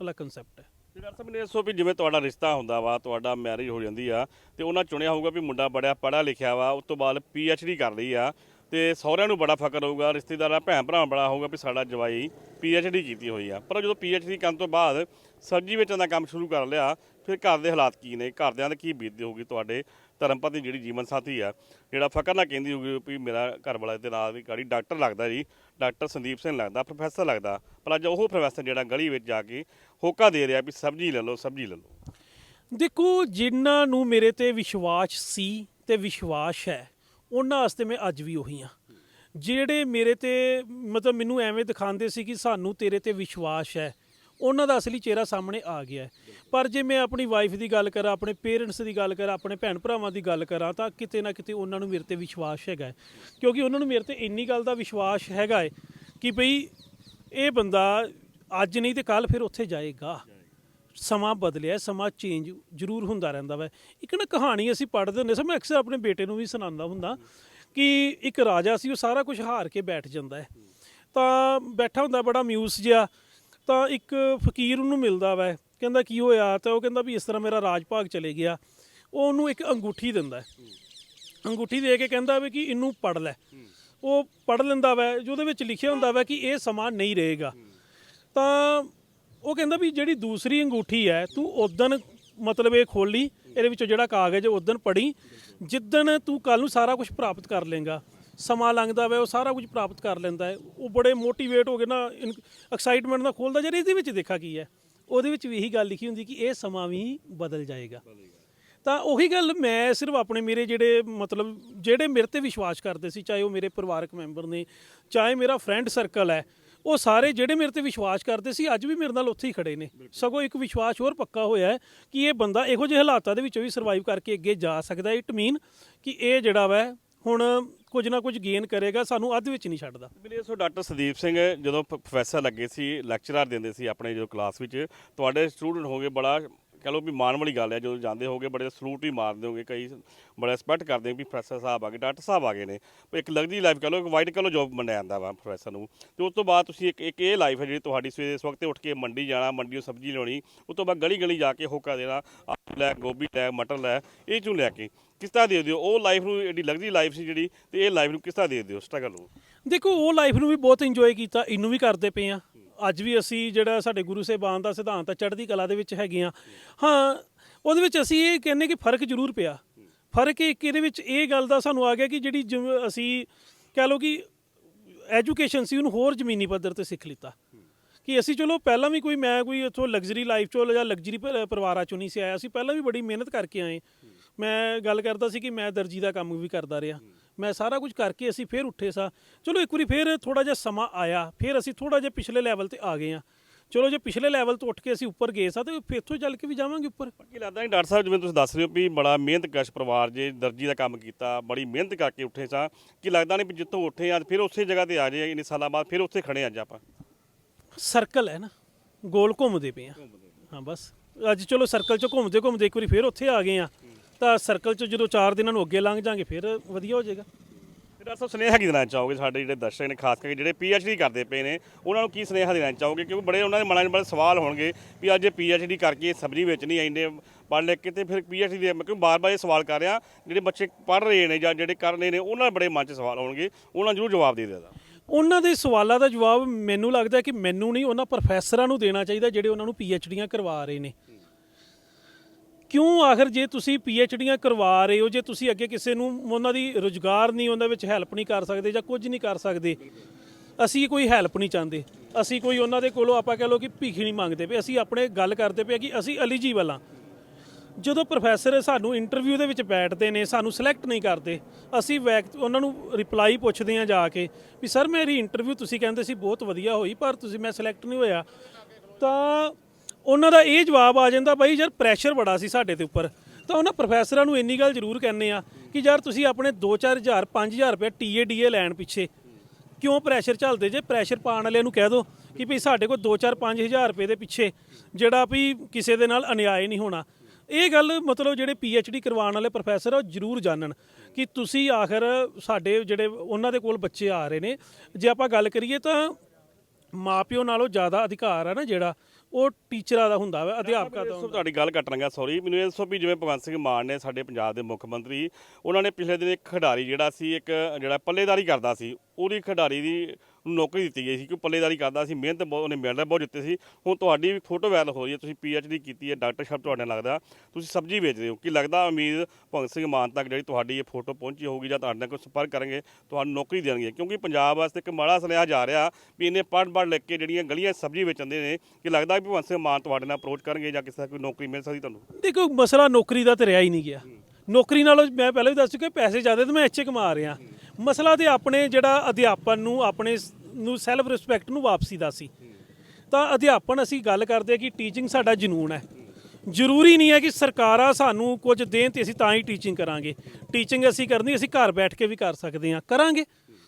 ਵਾਲਾ ਕਨਸੈਪਟ ਹੈ। ਤੇ ਡਾਕਟਰ ਸਾਹਿਬ ਨੇ ਦੱਸੋ ਵੀ ਜਿਵੇਂ ਤੁਹਾਡਾ ਰਿਸ਼ਤਾ ਹੁੰਦਾ ਵਾ, ਤੁਹਾਡਾ ਮੈਰਿਜ ਹੋ ਜਾਂਦੀ ਆ ਤੇ ਉਹਨਾਂ ਚੁਣਿਆ ਹੋਊਗਾ ਵੀ ਮੁੰਡਾ ਬੜਿਆ ਪੜ੍ਹਿਆ ਲਿਖਿਆ ਵਾ, ਉਸ ਤੋਂ ਬਾਅਦ ਡੀ ਕਰ ਲਈ ਆ। ਤੇ ਸਹੁਰਿਆਂ ਨੂੰ ਬੜਾ ਫਕਰ ਹੋਊਗਾ, ਰਿਸ਼ਤੇਦਾਰਾਂ, ਭੈਣ ਭਰਾ ਬੜਾ ਹੋਊਗਾ ਵੀ ਸਾਡਾ ਜਵਾਈ ਡੀ ਕੀਤੀ ਹੋਈ ਆ। ਪਰ ਜਦੋਂ ਡੀ ਕਰਨ ਤੋਂ ਬਾਅਦ ਸਬਜ਼ੀ ਵੇਚਣ ਦਾ ਕੰਮ ਸ਼ੁਰੂ ਕਰ ਲਿਆ, ਫਿਰ ਘਰ ਦੇ ਹਾਲਾਤ ਕੀ ਨੇ? ਘਰਦਿਆਂ ਦੇ ਕੀ ਬੀਤਦੀ ਹੋਊਗੀ ਤੁਹਾਡੇ ਧਰਮਪਤੀ ਜਿਹੜੀ ਜੀਵਨ ਸਾਥੀ ਆ, ਜਿਹੜਾ ਫਕਰ ਨਾਲ ਕਹਿੰਦੀ ਹੋਊਗੀ ਵੀ ਮੇਰਾ ਘਰ ਵਾਲਾ ਦੇ ਨਾਲ ਵੀ ਗਾੜੀ ਡਾਕਟਰ ਲੱਗਦਾ ਜੀ, ਡਾਕਟਰ ਸੰਦੀਪ ਸਿੰਘ ਲੱਗਦਾ, ਪ੍ਰੋਫੈਸਰ ਲੱਗਦਾ, ਪਰ ਅੱਜ ਉਹ ਪ੍ਰੋਫੈਸਰ ਜਿਹੜਾ ਗਲੀ ਵਿੱਚ ਜਾ ਕੇ ਹੋਕਾ ਦੇ ਰਿਹਾ ਵੀ ਸਬਜ਼ੀ ਲੈ ਲਓ, ਸਬਜ਼ੀ ਲੈ ਲਓ। ਦੇਖੋ, ਜਿਨ੍ਹਾਂ ਨੂੰ ਮੇਰੇ ਤੇ ਵਿਸ਼ਵਾਸ ਸੀ ਤੇ ਵਿਸ਼ਵਾਸ ਹੈ ਉਹਨਾਂ ਵਾਸਤੇ ਮੈਂ ਅੱਜ ਵੀ ਉਹੀ ਆ ਜਿਹੜੇ ਮੇਰੇ ਤੇ, ਮਤਲਬ ਮੈਨੂੰ ਐਵੇਂ ਦਿਖਾਉਂਦੇ ਸੀ ਕਿ ਸਾਨੂੰ ਤੇਰੇ ਤੇ ਵਿਸ਼ਵਾਸ ਹੈ, ਉਹਨਾਂ ਦਾ ਅਸਲੀ ਚਿਹਰਾ ਸਾਹਮਣੇ ਆ ਗਿਆ ਪਰ ਜੇ ਮੈਂ ਆਪਣੀ ਵਾਈਫ ਦੀ ਗੱਲ ਕਰਾਂ, ਆਪਣੇ ਪੇਰੈਂਟਸ ਦੀ ਗੱਲ ਕਰਾਂ, ਆਪਣੇ ਭੈਣ ਭਰਾਵਾਂ ਦੀ ਗੱਲ ਕਰਾਂ, ਤਾਂ ਕਿਤੇ ਨਾ ਕਿਤੇ ਉਹਨਾਂ ਨੂੰ ਮੇਰੇ ਤੇ ਵਿਸ਼ਵਾਸ ਹੈਗਾ ਕਿਉਂਕਿ ਉਹਨਾਂ ਨੂੰ ਮੇਰੇ ਤੇ ਇੰਨੀ ਗੱਲ ਦਾ ਵਿਸ਼ਵਾਸ ਹੈਗਾ ਹੈ ਕਿ ਭਈ ਇਹ ਬੰਦਾ ਅੱਜ ਨਹੀਂ ਤੇ ਕੱਲ ਫਿਰ ਉੱਥੇ ਜਾਏਗਾ। ਸਮਾਂ ਬਦਲਿਆ, ਸਮਾਂ ਚੇਂਜ ਜ਼ਰੂਰ ਹੁੰਦਾ ਰਹਿੰਦਾ ਵਾ। ਇੱਕ ਨਾ ਕਹਾਣੀ ਅਸੀਂ ਪੜ੍ਹਦੇ ਹੁੰਦੇ ਸੀ, ਮੈਂ ਅਕਸਰ ਆਪਣੇ ਬੇਟੇ ਨੂੰ ਵੀ ਸੁਣਾਉਂਦਾ ਹੁੰਦਾ ਕਿ ਇੱਕ ਰਾਜਾ ਸੀ, ਉਹ ਸਾਰਾ ਕੁਝ ਹਾਰ ਕੇ ਬੈਠ ਜਾਂਦਾ ਹੈ। ਤਾਂ ਬੈਠਾ ਹੁੰਦਾ ਬੜਾ ਮਿਊਸ ਜਿਹਾ, ਤਾਂ ਇੱਕ ਫਕੀਰ ਉਹਨੂੰ ਮਿਲਦਾ ਵਾ। ਕਹਿੰਦਾ, ਕੀ ਹੋਇਆ? ਤਾਂ ਉਹ ਕਹਿੰਦਾ ਵੀ ਇਸ ਤਰ੍ਹਾਂ ਮੇਰਾ ਰਾਜ ਭਾਗ ਚਲੇ ਗਿਆ। ਉਹ ਉਹਨੂੰ ਇੱਕ ਅੰਗੂਠੀ ਦਿੰਦਾ ਹੈ। ਅੰਗੂਠੀ ਦੇ ਕੇ ਕਹਿੰਦਾ ਵੀ ਕਿ ਇਹਨੂੰ ਪੜ ਲੈ। ਉਹ ਪੜ ਲੈਂਦਾ ਵੈ ਜਿਹਦੇ ਵਿੱਚ ਲਿਖਿਆ ਹੁੰਦਾ ਵੈ ਕਿ ਇਹ ਸਮਾਂ ਨਹੀਂ ਰਹੇਗਾ। ਤਾਂ ਉਹ ਕਹਿੰਦਾ ਵੀ ਜਿਹੜੀ ਦੂਸਰੀ ਅੰਗੂਠੀ ਹੈ, ਤੂੰ ਉਦਣ ਮਤਲਬ ਇਹ ਖੋਲੀ ਇਹਦੇ ਵਿੱਚੋਂ ਜਿਹੜਾ ਕਾਗਜ਼ ਹੈ ਉਦਣ ਪੜੀ ਜਿੱਦਣ ਤੂੰ ਕੱਲ ਨੂੰ ਸਾਰਾ ਕੁਝ ਪ੍ਰਾਪਤ ਕਰ ਲੇਗਾ ਸਮਾਂ ਲੰਘਦਾ ਵਾ, ਉਹ ਸਾਰਾ ਕੁਝ ਪ੍ਰਾਪਤ ਕਰ ਲੈਂਦਾ ਹੈ। ਉਹ ਬੜੇ ਮੋਟੀਵੇਟ ਹੋ ਕੇ ਨਾ ਐਕਸਾਈਟਮੈਂਟ ਨਾਲ ਖੋਲਦਾ ਯਾਰ ਇਹਦੇ ਵਿੱਚ ਦੇਖਾ ਕੀ ਹੈ? ਉਹਦੇ ਵਿੱਚ ਵੀ ਇਹੀ ਗੱਲ ਲਿਖੀ ਹੁੰਦੀ ਕਿ ਇਹ ਸਮਾਂ ਵੀ ਬਦਲ ਜਾਏਗਾ। ਤਾਂ ਉਹੀ ਗੱਲ ਮੈਂ ਸਿਰਫ ਆਪਣੇ ਮੇਰੇ ਜਿਹੜੇ ਮਤਲਬ, ਜਿਹੜੇ ਮੇਰੇ ਤੇ ਵਿਸ਼ਵਾਸ ਕਰਦੇ ਸੀ, ਚਾਹੇ ਉਹ ਮੇਰੇ ਪਰਿਵਾਰਕ ਮੈਂਬਰ ਨੇ, ਚਾਹੇ ਮੇਰਾ ਫਰੈਂਡ ਸਰਕਲ ਹੈ ਉਹ ਸਾਰੇ ਜਿਹੜੇ ਮੇਰੇ ਤੇ ਵਿਸ਼ਵਾਸ ਕਰਦੇ ਸੀ ਅੱਜ ਵੀ ਮੇਰੇ ਨਾਲ ਉੱਥੇ ਹੀ ਖੜੇ ਨੇ। ਸਗੋਂ ਇੱਕ ਵਿਸ਼ਵਾਸ ਹੋਰ ਪੱਕਾ ਹੋਇਆ ਹੈ ਕਿ ਇਹ ਬੰਦਾ ਇਹੋ ਜਿਹੇ ਹਾਲਾਤਾਂ ਦੇ ਵਿੱਚੋਂ ਵੀ ਸਰਵਾਈਵ ਕਰਕੇ ਅੱਗੇ ਜਾ ਸਕਦਾ ਇਟ ਮੀਨ ਕਿ ਇਹ ਜਿਹੜਾ ਵਾ ਹੁਣ ਕੁਝ ਨਾ ਕੁਝ ਗੇਨ ਕਰੇਗਾ ਸਾਨੂੰ ਅੱਧ ਵਿੱਚ ਨਹੀਂ ਛੱਡਦਾ। ਮੇਰੇ ਸੋ ਡਾਕਟਰ ਸੰਦੀਪ ਸਿੰਘ ਜਦੋਂ ਪ੍ਰੋਫੈਸਰ ਲੱਗੇ ਸੀ ਲੈਕਚਰਰ ਦਿੰਦੇ ਸੀ ਆਪਣੇ ਜੋ ਕਲਾਸ ਵਿੱਚ ਤੁਹਾਡੇ ਸਟੂਡੈਂਟ ਹੋਗੇ ਬੜਾ ਕਹ ਲਓ ਵੀ ਮਾਣ ਵਾਲੀ ਗੱਲ ਹੈ, ਜਦੋਂ ਜਾਂਦੇ ਹੋਗੇ ਬੜੇ ਸਲੂਟ ਹੀ ਮਾਰਦੇ ਹੋਗੇ ਕਈ ਬੜਾ ਰਿਸਪੈਕਟ ਕਰਦੇ ਵੀ ਪ੍ਰੋਫੈਸਰ ਸਾਹਿਬ ਆ ਗਏ, ਡਾਕਟਰ ਸਾਹਿਬ ਆ ਗਏ ਨੇ। ਇੱਕ ਲਗਜ਼ਰੀ ਲਾਈਫ ਕਹ ਲਓ, ਇੱਕ ਵਾਈਟ ਕਲਰ ਜੋਬ ਮੰਨਿਆ ਜਾਂਦਾ ਵਾ ਪ੍ਰੋਫੈਸਰ ਨੂੰ। ਤੇ ਉਸ ਤੋਂ ਬਾਅਦ ਤੁਸੀਂ ਇੱਕ ਇੱਕ ਇਹ ਲਾਈਫ ਹੈ ਜਿਹੜੀ ਤੁਹਾਡੀ, ਸਵੇਰੇ ਇਸ ਵਕਤ ਉੱਠ ਕੇ ਮੰਡੀ ਜਾਣਾ, ਮੰਡੀੋਂ ਸਬਜ਼ੀ ਲਿਆਉਣੀ, ਉਸ ਤੋਂ ਬਾਅਦ ਗਲੀ ਗਲੀ ਜਾ ਕੇ ਹੋਕਾ ਦੇਣਾ, ਆਲੂ ਲੈ, ਗੋਭੀ ਲੈ, ਮਟਰ ਲੈ, ਇਹ ਚੋਂ ਲੈ ਕੇ ਕਿਸ ਤਰ੍ਹਾਂ ਦੇ ਦਿਓ? ਉਹ ਲਾਈਫ ਨੂੰ ਐਡੀ ਲਗਜ਼ਰੀ ਲਾਈਫ ਸੀ ਜਿਹੜੀ, ਤੇ ਇਹ ਲਾਈਫ ਨੂੰ ਕਿਸ ਤਰ੍ਹਾਂ ਦੇ ਦਿਓ? ਸਟਰਗਲ ਨੂੰ? ਦੇਖੋ, ਉਹ ਲਾਈਫ ਨੂੰ ਵੀ ਬਹੁਤ ਇੰਜੋਏ ਕੀਤਾ, ਇਹਨੂੰ ਵੀ ਕਰਦੇ ਪਏ ਆ ਅੱਜ ਵੀ ਅਸੀਂ ਜਿਹੜਾ ਸਾਡੇ ਗੁਰੂ ਸਾਹਿਬਾਨ ਦਾ ਸਿਧਾਂਤ ਆ, ਚੜ੍ਹਦੀ ਕਲਾ ਦੇ ਵਿੱਚ ਹੈਗੇ ਆ। ਹਾਂ, ਉਹਦੇ ਵਿੱਚ ਅਸੀਂ ਇਹ ਕਹਿੰਨੇ ਕਿ ਫ਼ਰਕ ਜ਼ਰੂਰ ਪਿਆ। ਫ਼ਰਕ ਇੱਕ ਇਹਦੇ ਵਿੱਚ ਇਹ ਗੱਲ ਦਾ ਸਾਨੂੰ ਆ ਗਿਆ ਕਿ ਜਿਹੜੀ ਜਿਵੇਂ ਅਸੀਂ ਕਹਿ ਲਓ ਕਿ ਐਜੂਕੇਸ਼ਨ ਸੀ, ਉਹਨੂੰ ਹੋਰ ਜ਼ਮੀਨੀ ਪੱਧਰ ਤੇ ਸਿੱਖ ਲਿੱਤਾ। ਕਿ ਅਸੀਂ ਚਲੋ ਪਹਿਲਾਂ ਵੀ ਕੋਈ ਮੈਂ ਕੋਈ ਇੱਥੋਂ ਲਗਜ਼ਰੀ ਲਾਈਫ ਚੋਂ ਜਾਂ ਲਗਜ਼ਰੀ ਪਰਿਵਾਰਾਂ ਚੋਂ ਨਹੀਂ ਸੀ ਆਇਆ। ਸੀ ਪਹਿਲਾਂ ਵੀ ਬੜੀ ਮਿਹਨਤ ਕਰਕੇ ਆਏ। ਮੈਂ ਗੱਲ ਕਰਦਾ ਸੀ ਕਿ ਮੈਂ ਦਰਜੀ ਦਾ ਕੰਮ ਵੀ ਕਰਦਾ ਰਿਹਾ। ਮੈਂ ਸਾਰਾ ਕੁਝ ਕਰਕੇ ਅਸੀਂ ਫੇਰ ਉੱਠੇ ਸਾਂ। ਚਲੋ ਇੱਕ ਵਾਰੀ ਫੇਰ ਥੋੜਾ ਜਿਹਾ ਸਮਾਂ ਆਇਆ ਫੇਰ ਅਸੀਂ ਥੋੜਾ ਜਿਹਾ ਪਿਛਲੇ ਲੈਵਲ ਤੇ ਆ ਗਏ ਆ ਚਲੋ ਜੇ ਪਿਛਲੇ ਲੈਵਲ ਤੋਂ ਉੱਠ ਕੇ ਅਸੀਂ ਉੱਪਰ ਗਏ ਸਾਂ ਤੇ ਫੇਰ ਇੱਥੋਂ ਚੱਲ ਕੇ ਵੀ ਜਾਵਾਂਗੇ ਉੱਪਰ। ਕੀ ਲੱਗਦਾ ਨਹੀਂ ਡਾਕਟਰ ਸਾਹਿਬ ਜਿਵੇਂ ਤੁਸੀਂ ਦੱਸ ਰਹੇ ਹੋ ਵੀ ਬੜਾ ਮਿਹਨਤਕਸ਼ ਪਰਿਵਾਰ ਜੇ ਦਰਜੀ ਦਾ ਕੰਮ ਕੀਤਾ ਬੜੀ ਮਿਹਨਤ ਕਰਕੇ ਉੱਠੇ ਸਾਂ। ਕੀ ਲੱਗਦਾ ਨਹੀਂ ਵੀ ਜਿੱਥੋਂ ਉੱਠੇ ਅੱਜ ਫਿਰ ਉਸੇ ਜਗ੍ਹਾ ਤੇ ਆ ਜਾਏ ਇੰਨੇ ਸਾਲਾਂ ਬਾਅਦ ਫਿਰ ਉੱਥੇ ਖੜੇ ਅੱਜ ਆਪਾਂ? ਸਰਕਲ ਹੈ ਨਾ ਗੋਲ ਘੁੰਮਦੇ ਪਏ ਆ ਹਾਂ ਬਸ। ਅੱਜ ਚਲੋ ਸਰਕਲ 'ਚ ਘੁੰਮਦੇ ਘੁੰਮਦੇ ਇੱਕ ਵਾਰੀ ਫੇਰ ਉੱਥੇ ਆ ਗਏ ਆ ਤਾਂ ਸਰਕਲ 'ਚ ਜਦੋਂ 4 ਦਿਨਾਂ ਨੂੰ ਅੱਗੇ ਲੰਘ ਜਾਾਂਗੇ ਫਿਰ ਵਧੀਆ ਹੋ ਜਾਏਗਾ। ਡਾਕਟਰ ਸਾਹਿਬ ਸੁਨੇਹਾ ਕੀ ਦੇਣਾ ਚਾਹੋਗੇ ਸਾਡੇ ਜਿਹੜੇ ਦਰਸ਼ਕ ਨੇ ਖਾਸ ਕਰਕੇ ਜਿਹੜੇ ਪੀਐਚਡੀ ਕਰਦੇ ਪਏ ਨੇ ਉਹਨਾਂ ਨੂੰ ਕੀ ਸੁਨੇਹਾ ਦੇਣਾ ਚਾਹੋਗੇ? ਕਿਉਂਕਿ ਬੜੇ ਉਹਨਾਂ ਦੇ ਮਨਾਂ 'ਚ ਬੜੇ ਸਵਾਲ ਹੋਣਗੇ ਵੀ ਅੱਜ ਪੀਐਚਡੀ ਕਰਕੇ ਸਬਜ਼ੀ ਵੇਚਣੀ ਇੰਨੇ ਪੜ੍ਹ ਲਿਖ ਕੇ ਤੇ ਫਿਰ ਪੀਐਚਡੀ ਦੇ ਮੈਂ ਕਿਉਂ ਬਾਰ-ਬਾਰ ਇਹ ਸਵਾਲ ਕਰ ਰਿਹਾ ਜਿਹੜੇ ਬੱਚੇ ਪੜ੍ਹ ਰਹੇ ਨੇ ਜਾਂ ਜਿਹੜੇ ਕਰ ਰਹੇ ਨੇ ਉਹਨਾਂ ਦੇ ਬੜੇ ਮਨ 'ਚ ਸਵਾਲ ਹੋਣਗੇ ਉਹਨਾਂ ਨੂੰ ਜ਼ਰੂਰ ਜਵਾਬ ਦੇ ਦੇਦਾ ਉਹਨਾਂ ਦੇ ਸਵਾਲਾਂ ਦਾ ਜਵਾਬ ਮੈਨੂੰ ਲੱਗਦਾ ਕਿ ਮੈਨੂੰ ਨਹੀਂ ਉਹਨਾਂ ਪ੍ਰੋਫੈਸਰਾਂ ਨੂੰ ਦੇਣਾ ਚਾਹੀਦਾ ਜਿਹੜੇ ਉਹਨਾਂ ਨੂੰ ਪੀਐਚਡੀਆਂ ਕਰਵਾ ਰਹੇ ਨੇ। ਕਿਉਂ ਆਖਰ ਜੇ ਤੁਸੀਂ ਪੀਐਚਡੀਆਂ ਕਰਵਾ ਰਹੇ ਹੋ, ਜੇ ਤੁਸੀਂ ਅੱਗੇ ਕਿਸੇ ਨੂੰ ਉਹਨਾਂ ਦੀ ਰੁਜ਼ਗਾਰ ਨਹੀਂ, ਉਹਨਾਂ ਵਿੱਚ ਹੈਲਪ ਨਹੀਂ ਕਰ ਸਕਦੇ ਜਾਂ ਕੁਝ ਨਹੀਂ ਕਰ ਸਕਦੇ, ਅਸੀਂ ਕੋਈ ਹੈਲਪ ਨਹੀਂ ਚਾਹੁੰਦੇ। ਅਸੀਂ ਕੋਈ ਉਹਨਾਂ ਦੇ ਕੋਲੋਂ ਆਪਾਂ ਕਹ ਲਓ ਕਿ ਭੀਖ ਨਹੀਂ ਮੰਗਦੇ ਪਏ, ਅਸੀਂ ਆਪਣੇ ਗੱਲ ਕਰਦੇ ਪਏ ਕਿ ਅਸੀਂ ਐਲੀਜੀਬਲ ਹਾਂ। ਜਦੋਂ ਪ੍ਰੋਫੈਸਰ ਸਾਨੂੰ ਇੰਟਰਵਿਊ ਦੇ ਵਿੱਚ ਬੈਠਦੇ ਨੇ, ਸਾਨੂੰ ਸਿਲੈਕਟ ਨਹੀਂ ਕਰਦੇ, ਅਸੀਂ ਵੈਕ ਉਹਨਾਂ ਨੂੰ ਰਿਪਲਾਈ ਪੁੱਛਦੇ ਆ ਜਾ ਕੇ ਵੀ ਸਰ ਮੇਰੀ ਇੰਟਰਵਿਊ ਤੁਸੀਂ ਕਹਿੰਦੇ ਸੀ ਬਹੁਤ ਵਧੀਆ ਹੋਈ, ਪਰ ਤੁਸੀਂ ਮੈਂ ਸਿਲੈਕਟ ਨਹੀਂ ਹੋਇਆ। ਤਾਂ ਉਹਨਾਂ ਦਾ ਇਹ ਜਵਾਬ ਆ ਜਾਂਦਾ ਬਾਈ ਯਾਰ ਪ੍ਰੈਸ਼ਰ ਬੜਾ ਸੀ ਸਾਡੇ ਤੇ ਉੱਪਰ। ਤਾਂ ਉਹਨਾਂ ਪ੍ਰੋਫੈਸਰਾਂ ਨੂੰ ਇੰਨੀ ਗੱਲ ਜ਼ਰੂਰ ਕਹਿੰਦੇ ਆ ਕਿ ਯਾਰ ਤੁਸੀਂ ਆਪਣੇ 2-4000 5000 ਰੁਪਏ ਟੀਏਡੀਏ ਲੈਣ ਪਿੱਛੇ ਕਿਉਂ ਪ੍ਰੈਸ਼ਰ ਝੱਲਦੇ ਜੇ ਪ੍ਰੈਸ਼ਰ ਪਾਉਣ ਵਾਲਿਆਂ ਨੂੰ ਕਹਿ ਦਿਓ ਕਿ ਵੀ ਸਾਡੇ ਕੋਲ 2-4-5000 ਰੁਪਏ ਦੇ ਪਿੱਛੇ ਜਿਹੜਾ ਵੀ ਕਿਸੇ ਦੇ ਨਾਲ ਅਨਿਆਏ ਨਹੀਂ ਹੋਣਾ। ਇਹ ਗੱਲ ਮਤਲਬ ਜਿਹੜੇ ਡੀ ਕਰਵਾਉਣ ਵਾਲੇ ਪ੍ਰੋਫੈਸਰ ਆ, ਉਹ ਜ਼ਰੂਰ ਜਾਣਨ ਕਿ ਤੁਸੀਂ ਆਖਰ ਸਾਡੇ ਜਿਹੜੇ ਉਹਨਾਂ ਦੇ ਕੋਲ ਬੱਚੇ ਆ ਰਹੇ ਨੇ। ਜੇ ਆਪਾਂ ਗੱਲ ਕਰੀਏ ਤਾਂ ਮਾਪਿਓ ਨਾਲੋਂ ਜ਼ਿਆਦਾ ਅਧਿਕਾਰ ਆ ਨਾ ਜਿਹੜਾ ਉਹ ਟੀਚਰਾਂ ਦਾ ਹੁੰਦਾ ਵਾ ਅਧਿਆਪਕਾਂ ਦਾ ਸੋ ਤੁਹਾਡੀ ਗੱਲ ਕੱਟ ਲਾਂਗਾ ਸੌਰੀ ਮੈਨੂੰ ਇਹ ਦੱਸੋ ਵੀ ਜਿਵੇਂ ਭਗਵੰਤ ਸਿੰਘ ਮਾਨ ਨੇ ਸਾਡੇ ਪੰਜਾਬ ਦੇ ਮੁੱਖ ਮੰਤਰੀ ਉਹਨਾਂ ਨੇ ਪਿਛਲੇ ਦਿਨ ਇੱਕ ਖਿਡਾਰੀ ਜਿਹੜਾ ਸੀ ਇੱਕ ਜਿਹੜਾ ਪੱਲੇਦਾਰੀ ਕਰਦਾ ਸੀ ਉਹਦੀ ਖਿਡਾਰੀ ਦੀ ਨੌਕਰੀ ਦਿੱਤੀ ਗਈ ਸੀ ਕਿ ਪੱਲੇਦਾਰੀ ਕਰਦਾ ਸੀ ਮਿਹਨਤ ਬਹੁਤ ਉਹਨੇ ਮੈਡਲ ਬਹੁਤ ਜਿੱਤੇ ਸੀ। ਹੁਣ ਤੁਹਾਡੀ ਵੀ ਫੋਟੋ ਵਾਇਰਲ ਹੋ ਰਹੀ ਹੈ ਤੁਸੀਂ ਡੀ ਕੀਤੀ ਹੈ ਡਾਕਟਰ ਸਾਹਿਬ ਤੁਹਾਡੇ ਨਾਲ ਲੱਗਦਾ। ਤੁਸੀਂ ਸਬਜ਼ੀ ਵੇਚਦੇ ਹੋ ਕੀ ਲੱਗਦਾ ਉਮੀਦ ਭਗਵੰਤ ਸਿੰਘ ਮਾਨ ਤੱਕ ਜਿਹੜੀ ਤੁਹਾਡੀ ਇਹ ਫੋਟੋ ਪਹੁੰਚੀ ਹੋਊਗੀ ਜਾਂ ਤੁਹਾਡੇ ਨਾਲ ਕੋਈ ਸੰਪਰਕ ਕਰਨਗੇ ਤੁਹਾਨੂੰ ਨੌਕਰੀ ਦੇਣਗੇ? ਕਿਉਂਕਿ ਪੰਜਾਬ ਵਾਸਤੇ ਇੱਕ ਮਾੜਾ ਸੁਨੇਹਾ ਜਾ ਰਿਹਾ ਵੀ ਇਹਨੇ ਪੜ੍ਹ ਪੜ੍ਹ ਲਿਖ ਕੇ ਜਿਹੜੀਆਂ ਗਲੀਆਂ ਸਬਜ਼ੀ ਵੇਚਦੇ ਨੇ ਕਿ ਲੱਗਦਾ ਵੀ ਭਗਵੰਤ ਸਿੰਘ ਮਾਨ ਤੁਹਾਡੇ ਨਾਲ ਅਪਰੋਚ ਕਰਨਗੇ ਜਾਂ ਕਿਸੇ ਕੋਈ ਨੌਕਰੀ ਮਿਲ ਸਕਦੀ ਤੁਹਾਨੂੰ? ਦੇਖੋ ਮਸਲਾ ਨੌਕਰੀ ਦਾ ਤੇ ਰਿਹਾ ਹੀ ਨਹੀਂ ਗਿਆ। ਨੌਕਰੀ ਨਾਲੋਂ ਮੈਂ ਪਹਿਲਾਂ ਵੀ ਦੱਸ ਚੁੱਕਿਆ ਪੈਸੇ ਜ਼ਿਆਦਾ ਤੇ ਮੈਂ ਇੱਥੇ ਕਮਾ ਰਿਹਾ। ਮਸਲਾ ਤੇ ਆਪਣੇ ਜਿਹੜਾ ਅਧਿਆਪਨ ਨੂੰ ਆਪਣੇ ਨੂੰ ਸੈਲਫ ਰਿਸਪੈਕਟ ਨੂੰ ਵਾਪਸੀ ਦਾ ਸੀ। ਤਾਂ ਅਧਿਆਪਨ ਅਸੀਂ ਗੱਲ ਕਰਦੇ ਆ ਕਿ ਟੀਚਿੰਗ ਸਾਡਾ ਜਨੂਨ ਹੈ। ਜ਼ਰੂਰੀ ਨਹੀਂ ਹੈ ਕਿ ਸਰਕਾਰਾਂ ਸਾਨੂੰ ਕੁਝ ਦੇਣ ਤੇ ਅਸੀਂ ਤਾਂ ਹੀ ਟੀਚਿੰਗ ਕਰਾਂਗੇ। ਟੀਚਿੰਗ ਅਸੀਂ ਕਰਨੀ, ਅਸੀਂ ਘਰ ਬੈਠ ਕੇ ਵੀ ਕਰ ਸਕਦੇ ਹਾਂ। ਕਰਾਂਗੇ।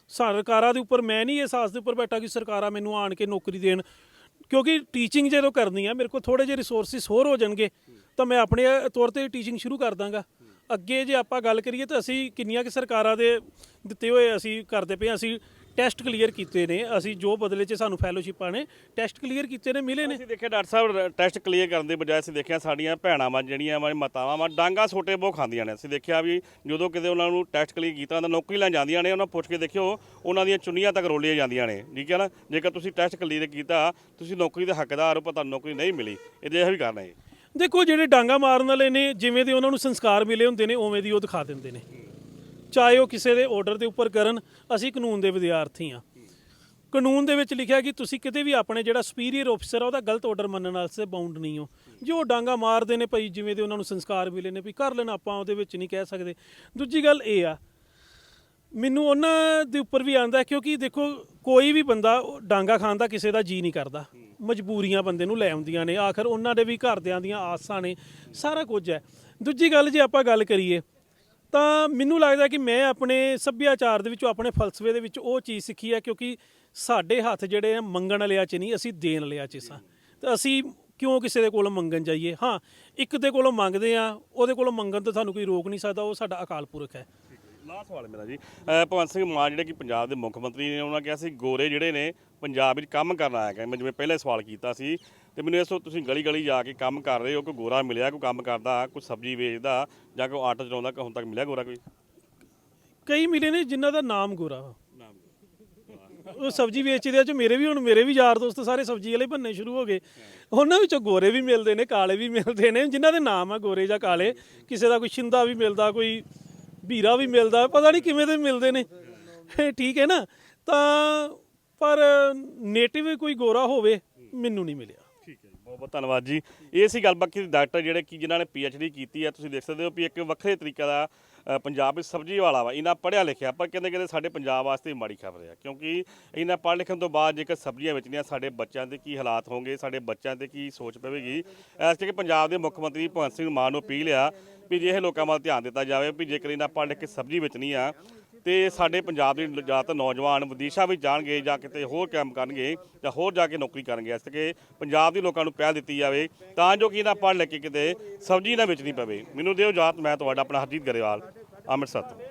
ਸਰਕਾਰਾਂ ਦੇ ਉੱਪਰ ਮੈਂ ਨਹੀਂ ਇਹ ਅਹਿਸਾਸ ਦੇ ਉੱਪਰ ਬੈਠਾ ਕਿ ਸਰਕਾਰਾਂ ਮੈਨੂੰ ਆਣ ਕੇ ਨੌਕਰੀ ਦੇਣ। ਕਿਉਂਕਿ ਟੀਚਿੰਗ ਜਦੋਂ ਕਰਨੀ ਆ ਮੇਰੇ ਕੋਲ ਥੋੜੇ ਜਿਹੇ ਰਿਸੋਰਸਿਸ ਹੋਰ ਹੋ ਜਾਣਗੇ। ਤਾਂ ਮੈਂ ਆਪਣੇ ਤੌਰ ਤੇ ਟੀਚਿੰਗ ਸ਼ੁਰੂ ਕਰ ਦਾਂਗਾ। ਅੱਗੇ ਜੇ ਆਪਾਂ ਗੱਲ ਕਰੀਏ ਤਾਂ ਅਸੀਂ ਕਿੰਨੀਆਂ ਕਿ ਸਰਕਾਰਾਂ ਦੇ ਦਿੱਤੇ ਹੋਏ ਅਸੀਂ ਕਰਦੇ ਪਏ ਹਾਂ। ਅਸੀਂ ਟੈਸਟ ਕਲੀਅਰ ਕੀਤੇ ਨੇ ਅਸੀਂ ਜੋ ਬਦਲੇ 'ਚ ਸਾਨੂੰ ਫੈਲੋਸ਼ਿਪਾਂ ਨੇ ਟੈਸਟ ਕਲੀਅਰ ਕੀਤੇ ਨੇ ਮਿਲੇ ਨੇ। ਅਸੀਂ ਦੇਖਿਆ ਡਾਕਟਰ ਸਾਹਿਬ ਟੈਸਟ ਕਲੀਅਰ ਕਰਨ ਦੇ ਬਜਾਏ ਅਸੀਂ ਦੇਖਿਆ ਸਾਡੀਆਂ ਭੈਣਾਂ ਵਾਂ ਜਿਹੜੀਆਂ ਵਾਂ ਮਾਤਾਵਾਂ ਵਾਂ ਡਾਂਗਾ ਛੋਟੇ ਬਹੁਤ ਖਾਂਦੀਆਂ ਨੇ। ਅਸੀਂ ਦੇਖਿਆ ਵੀ ਜਦੋਂ ਕਿਤੇ ਉਹਨਾਂ ਨੂੰ ਟੈਸਟ ਕਲੀਅਰ ਕੀਤਾ ਤਾਂ ਨੌਕਰੀ ਲੈਣ ਜਾਂਦੀਆਂ ਨੇ ਉਹਨਾਂ ਪੁੱਛ ਕੇ ਦੇਖਿਓ ਉਹਨਾਂ ਦੀਆਂ ਚੁੰਨੀਆਂ ਤੱਕ ਰੋਲੀਆਂ ਜਾਂਦੀਆਂ ਨੇ। ਠੀਕ ਹੈ ਨਾ? ਜੇਕਰ ਤੁਸੀਂ ਟੈਸਟ ਕਲੀਅਰ ਕੀਤਾ ਤੁਸੀਂ ਨੌਕਰੀ ਦੇ ਹੱਕਦਾਰ ਹੋ ਪਰ ਤੁਹਾਨੂੰ ਨੌਕਰੀ ਨਹੀਂ ਮਿਲੀ। ਇਹਦੇ ਇਹ ਵੀ ਕਾਰਨ ਹੈ। ਦੇਖੋ ਜਿਹੜੇ ਡਾਂਗਾ ਮਾਰਨ ਵਾਲੇ ਨੇ ਜਿਵੇਂ ਦੇ ਉਹਨਾਂ ਨੂੰ ਸੰਸਕਾਰ ਮਿਲੇ ਹੁੰਦੇ ਨੇ ਉਵੇਂ ਦੀ ਉਹ ਦਿਖਾ ਦਿੰਦੇ ਨੇ। ਚਾਹੇ ਉਹ ਕਿਸੇ ਦੇ ਆਰਡਰ ਦੇ ਉੱਪਰ ਕਰਨ, ਅਸੀਂ ਕਾਨੂੰਨ ਦੇ ਵਿਦਿਆਰਥੀ ਆ ਕਾਨੂੰਨ ਦੇ ਵਿੱਚ ਲਿਖਿਆ ਕਿ ਤੁਸੀਂ ਕਿਤੇ ਵੀ ਆਪਣੇ ਜਿਹੜਾ ਸੁਪੀਰੀਅਰ ਅਫਸਰ ਆ, ਉਹਦਾ ਗਲਤ ਆਰਡਰ ਮੰਨਣ ਵਾਸਤੇ ਬਾਉਂਡ ਨਹੀਂ ਹੋ। ਜੋ ਡਾਂਗਾ ਮਾਰਦੇ ਨੇ ਭਾਈ, ਜਿਵੇਂ ਦੇ ਉਹਨਾਂ ਨੂੰ ਸੰਸਕਾਰ ਮਿਲੇ ਨੇ ਵੀ ਕਰ ਲੈਣ ਆਪਾਂ, ਉਹਦੇ ਵਿੱਚ ਨਹੀਂ ਕਹਿ ਸਕਦੇ। ਦੂਜੀ ਗੱਲ ਇਹ ਆ, ਮੈਨੂੰ ਉਹਨਾਂ ਦੇ ਉੱਪਰ ਵੀ ਆਂਦਾ ਕਿਉਂਕਿ ਦੇਖੋ, ਕੋਈ ਵੀ ਬੰਦਾ ਡਾਂਗਾ ਖਾਣ ਦਾ ਕਿਸੇ ਦਾ ਜੀ ਨਹੀਂ ਕਰਦਾ। ਮਜਬੂਰੀਆਂ ਬੰਦੇ ਨੂੰ ਲੈ ਆਉਂਦੀਆਂ ਨੇ। ਆਖਰ ਉਹਨਾਂ ਦੇ ਵੀ ਘਰਦਿਆਂ ਦੀਆਂ ਆਸਾਂ ਨੇ। ਸਾਰਾ ਕੁਝ ਹੈ। ਦੂਜੀ ਗੱਲ ਜੇ ਆਪਾਂ ਗੱਲ ਕਰੀਏ ਤਾਂ ਮੈਨੂੰ ਲੱਗਦਾ ਕਿ ਮੈਂ ਆਪਣੇ ਸੱਭਿਆਚਾਰ ਦੇ ਵਿੱਚੋਂ, ਆਪਣੇ ਫਲਸਫੇ ਦੇ ਵਿੱਚ ਉਹ ਚੀਜ਼ ਸਿੱਖੀ ਹੈ ਕਿਉਂਕਿ ਸਾਡੇ ਹੱਥ ਜਿਹੜੇ ਆ, ਮੰਗਣ ਲਿਆ 'ਚ ਨਹੀਂ, ਅਸੀਂ ਦੇਣ ਲਿਆ 'ਚ ਸਾਂ। ਤਾਂ ਅਸੀਂ ਕਿਉਂ ਕਿਸੇ ਦੇ ਕੋਲੋਂ ਮੰਗਣ ਜਾਈਏ? ਹਾਂ, ਇੱਕ ਦੇ ਕੋਲੋਂ ਮੰਗਦੇ ਆ, ਉਹਦੇ ਕੋਲੋਂ ਮੰਗਣ ਤੋਂ ਸਾਨੂੰ ਕੋਈ ਰੋਕ ਨਹੀਂ ਸਕਦਾ, ਉਹ ਸਾਡਾ ਅਕਾਲ ਪੁਰਖ ਹੈ। ਲਾਸਟ ਸਵਾਲ ਮੇਰਾ ਜੀ। ਭਗਵੰਤ ਸਿੰਘ ਮਾਨ ਜਿਹੜੇ ਕਿ ਪੰਜਾਬ ਦੇ ਮੁੱਖ ਮੰਤਰੀ ਨੇ, ਉਹਨਾਂ ਕਿਹਾ ਸੀ, ਗੋਰੇ ਜਿਹੜੇ ਨੇ, ਪੰਜਾਬ ਵਿੱਚ ਕੰਮ ਕਰਨ ਆਇਆ ਕਿ ਮੈਂ ਜਿਵੇਂ ਪਹਿਲੇ ਸਵਾਲ ਕੀਤਾ ਸੀ ਤੇ ਮੈਨੂੰ ਇਸ ਤੁਸੀਂ ਗਲੀ ਗਲੀ ਜਾ ਕੇ ਕੰਮ ਕਰ ਰਹੇ ਹੋ ਕੋਈ ਗੋਰਾ ਮਿਲਿਆ ਕੋਈ ਕੰਮ ਕਰਦਾ ਕੋਈ ਸਬਜ਼ੀ ਵੇਚਦਾ ਜਾਂ ਕੋਈ ਆਟੋ ਚਲਾਉਂਦਾ ਕੋਈ ਹੁਣ ਤੱਕ ਮਿਲਿਆ ਗੋਰਾ ਕੋਈ? ਕਈ ਮਿਲੇ ਨੇ ਜਿਨ੍ਹਾਂ ਦਾ ਨਾਮ ਗੋਰਾ ਵਾ। ਉਹ ਸਬਜ਼ੀ ਵੇਚਦੇ ਆ ਚ ਮੇਰੇ ਵੀ ਹੁਣ ਮੇਰੇ ਵੀ ਯਾਰ ਦੋਸਤ ਸਾਰੇ ਸਬਜ਼ੀ ਵਾਲੇ ਬੰਨੇ ਸ਼ੁਰੂ ਹੋ ਗਏ। ਉਹਨਾਂ ਵਿੱਚੋਂ ਗੋਰੇ ਵੀ ਮਿਲਦੇ ਨੇ ਕਾਲੇ ਵੀ ਮਿਲਦੇ ਨੇ ਜਿਨ੍ਹਾਂ ਦੇ ਨਾਮ ਆ ਗੋਰੇ ਜਾਂ ਕਾਲੇ। ਕਿਸੇ ਦਾ ਕੋਈ ਸ਼ਿੰਦਾ ਵੀ ਮਿਲਦਾ ਕੋਈ ਵੀਰਾ ਵੀ ਮਿਲਦਾ ਪਤਾ ਨਹੀਂ ਕਿਵੇਂ ਦੇ ਮਿਲਦੇ ਨੇ। ਠੀਕ ਹੈ ਨਾ? ਤਾਂ ਪਰ ਨੇਟਿਵ ਕੋਈ ਗੋਰਾ ਹੋਵੇ ਮੈਨੂੰ ਨਹੀਂ ਮਿਲਿਆ। ਜੀ ਬਹੁਤ ਬਹੁਤ ਧੰਨਵਾਦ ਜੀ। ਇਹ ਸੀ ਗੱਲ ਬਾਕੀ ਡਾਕਟਰ ਜਿਹੜੇ ਕਿ ਜਿਨ੍ਹਾਂ ਨੇ ਡੀ ਕੀਤੀ ਹੈ ਤੁਸੀਂ ਦੇਖ ਸਕਦੇ ਹੋ ਵੀ ਇੱਕ ਵੱਖਰੇ ਤਰੀਕੇ ਦਾ ਅ, ਪੰਜਾਬ ਵਿੱਚ ਸਬਜ਼ੀ ਵਾਲਾ ਵਾ ਇਹਨਾਂ ਪੜ੍ਹਿਆ ਲਿਖਿਆ ਪਰ ਕਹਿੰਦੇ ਕਹਿੰਦੇ ਸਾਡੇ ਪੰਜਾਬ ਵਾਸਤੇ ਮਾੜੀ ਖਬਰ ਆ ਕਿਉਂਕਿ ਇਹਨਾਂ ਪੜ੍ਹ ਲਿਖਣ ਤੋਂ ਬਾਅਦ ਜੇਕਰ ਸਬਜ਼ੀਆਂ ਵੇਚਣੀਆਂ ਸਾਡੇ ਬੱਚਿਆਂ ਦੇ ਕੀ ਹਾਲਾਤ ਹੋਣਗੇ ਸਾਡੇ ਬੱਚਿਆਂ ਤੇ ਕੀ ਸੋਚ ਪਵੇਗੀ? ਇਸ ਕਰਕੇ ਪੰਜਾਬ ਦੇ ਮੁੱਖ ਮੰਤਰੀ ਭਗਵੰਤ ਸਿੰਘ ਮਾਨ ਨੂੰ ਅਪੀਲ ਆ ਵੀ ਜੇ ਇਹ ਲੋਕਾਂ ਵੱਲ ਧਿਆਨ ਦਿੱਤਾ ਜਾਵੇ ਵੀ ਜੇਕਰ ਇਹਨਾਂ ਪੜ੍ਹ ਲਿਖ ਕੇ ਸਬਜ਼ੀ ਵੇਚਣੀ ਆ ਤੇ ਸਾਡੇ ਪੰਜਾਬ ਦੇ ਜ਼ਿਆਦਾਤਰ ਨੌਜਵਾਨ ਵਿਦੇਸ਼ਾਂ ਵਿੱਚ ਜਾਣਗੇ ਜਾਂ ਕਿਤੇ ਹੋਰ ਕੰਮ ਕਰਨਗੇ ਜਾਂ ਹੋਰ ਜਾ ਕੇ ਨੌਕਰੀ ਕਰਨਗੇ। ਇਸ ਕਰਕੇ ਪੰਜਾਬ ਦੇ ਲੋਕਾਂ ਨੂੰ ਪਹਿਲ ਦਿੱਤੀ ਜਾਵੇ ਤਾਂ ਜੋ ਕਿ ਇਹਨਾਂ ਪੜ੍ਹ ਲਿਖ ਕੇ ਕਿਤੇ ਸਬਜ਼ੀ ਨਾ ਵੇਚਣੀ ਪਵੇ। ਮੈਨੂੰ ਦਿਓ ਇਜਾਜ਼ਤ, ਮੈਂ ਤੁਹਾਡਾ ਆਪਣਾ ਹਰਜੀਤ ਗਰੇਵਾਲ, ਅੰਮ੍ਰਿਤਸਰ